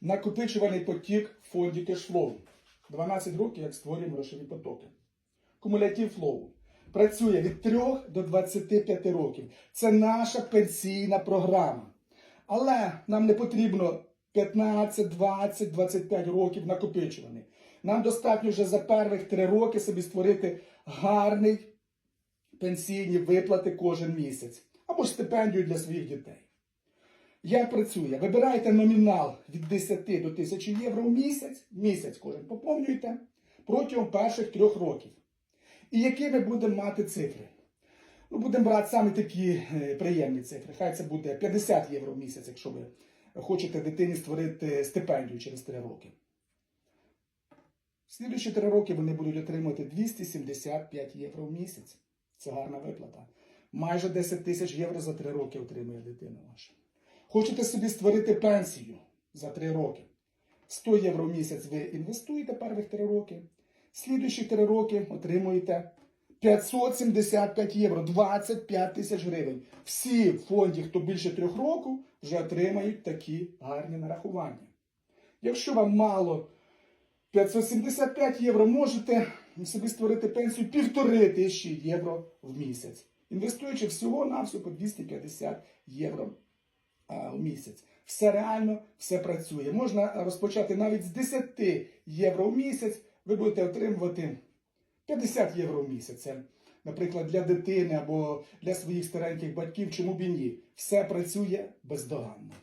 накопичувальний потік в фонді кешфлоу. 12 років, як створюємо грошові потоки. Кумулятив флоу. Працює від 3 до 25 років. Це наша пенсійна програма. Але нам не потрібно 15, 20, 25 років накопичуваний. Нам достатньо вже за перших 3 роки собі створити гарний пенсійні виплати кожен місяць або ж стипендію для своїх дітей. Як працює? Вибирайте номінал від 10 до 1000 євро в місяць, місяць кожен поповнюєте протягом перших трьох років. І які ми будемо мати цифри? Ну, будемо брати саме такі е, приємні цифри. Хай це буде 50 євро в місяць, якщо ви хочете дитині створити стипендію через 3 роки. Слідуючі 3 роки вони будуть отримувати 275 євро в місяць. Це гарна виплата. Майже 10 тисяч євро за 3 роки отримує дитина ваша. Хочете собі створити пенсію за 3 роки. 100 євро в місяць ви інвестуєте перших 3 роки. Слідуючі 3 роки отримуєте 575 євро, 25 тисяч гривень. Всі в фонді, хто більше 3 років, вже отримають такі гарні нарахування. Якщо вам мало 575 євро, можете собі створити пенсію півтори тисячі євро в місяць, інвестуючи всього на всього по 250 євро в місяць. Все реально, все працює. Можна розпочати навіть з 10 євро в місяць. Ви будете отримувати 50 євро в місяць. Це, наприклад, для дитини або для своїх стареньких батьків, чому б і ні. Все працює бездоганно.